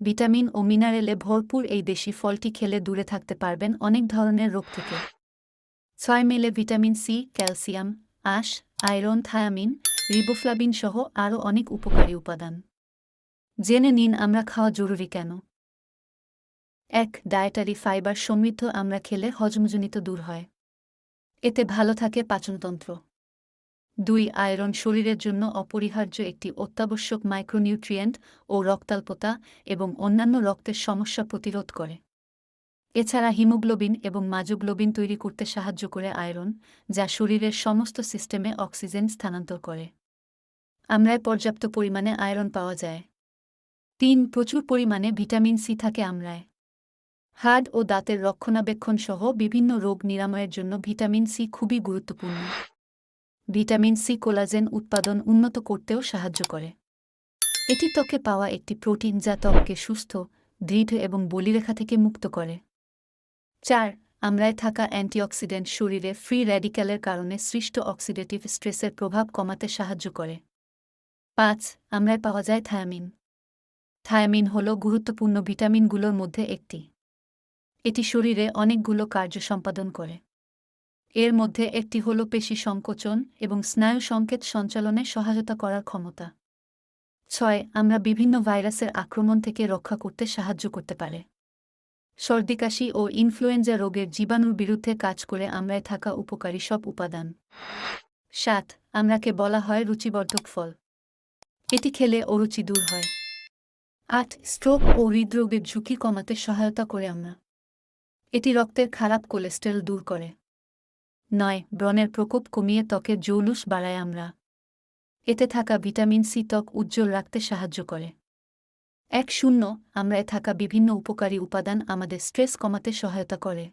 Vitamin ও মিনারেলে ভরপুর এই দেশি ফলটি খেলে দূরে থাকতে পারবেন অনেক ধরনের রোগ থেকে। ছয় মেলে vitamin C, calcium, ash, iron, thiamine riboflavin সহ আরও অনেক উপকারী উপাদান। জেনে নিন আমরা খাওয়া জরুরি কেন। এক, ডায়েটারি ফাইবার সমৃদ্ধ আমরা খেলে হজমজনিত দূর হয়। এতে ভালো থাকে পাচনতন্ত্র। দুই আয়রন শরীরের জন্য অপরিহার্য একটি অত্যাবশ্যক মাইক্রোনিউট্রিয়েন্ট ও রক্তাল্পতা এবং অন্যান্য রক্তের সমস্যা প্রতিরোধ করে। এছাড়া হিমোগ্লোবিন এবং মাজোগ্লোবিন তৈরি করতে সাহায্য করে আয়রন, যা শরীরের সমস্ত সিস্টেমে অক্সিজেন স্থানান্তর করে। আমরায় পর্যাপ্ত পরিমাণে আয়রন পাওয়া যায়। তিন, প্রচুর পরিমাণে ভিটামিন সি থাকে আমরায়। হাড় ও দাঁতের রক্ষণাবেক্ষণ সহ বিভিন্ন রোগ নিরাময়ের জন্য ভিটামিন সি খুবই গুরুত্বপূর্ণ। ভিটামিন সি কোলাজেন উৎপাদন উন্নত করতেও সাহায্য করে। এটি ত্বকে পাওয়া একটি প্রোটিন যা ত্বককে সুস্থ, দৃঢ় এবং বলিরেখা থেকে মুক্ত করে। চার, আমরায় থাকা অ্যান্টিঅক্সিডেন্ট শরীরে ফ্রি র্যাডিক্যালের কারণে সৃষ্ট অক্সিডেটিভ স্ট্রেসের প্রভাব কমাতে সাহায্য করে। পাঁচ, আমরায় পাওয়া যায় থায়ামিন। থায়ামিন হল গুরুত্বপূর্ণ ভিটামিনগুলোর মধ্যে একটি। এটি শরীরে অনেকগুলো কার্য সম্পাদন করে। এর মধ্যে একটি হল পেশি সংকোচন এবং স্নায়ু সংকেত সঞ্চালনে সহায়তা করার ক্ষমতা। ছয়, আমরা বিভিন্ন ভাইরাসের আক্রমণ থেকে রক্ষা করতে সাহায্য করতে পারে। সর্দিকাশি ও ইনফ্লুয়েঞ্জা রোগের জীবাণুর বিরুদ্ধে কাজ করে আমরায় থাকা উপকারী সব উপাদান। সাত, আমরাকে বলা হয় রুচিবর্ধক ফল। এটি খেলে অরুচি দূর হয়। আট, স্ট্রোক ও হৃদরোগের ঝুঁকি কমাতে সহায়তা করে আমরা। এটি রক্তের খারাপ কোলেস্টেরল দূর করে। নয় ব্রণের প্রকোপ কমিয়ে ত্বকের জৌলুস বাড়ায় আমরা। এতে থাকা ভিটামিন সি ত্বক উজ্জ্বল রাখতে সাহায্য করে। এক শূন্য আমরায় থাকা বিভিন্ন উপকারী উপাদান আমাদের স্ট্রেস কমাতে সহায়তা করে।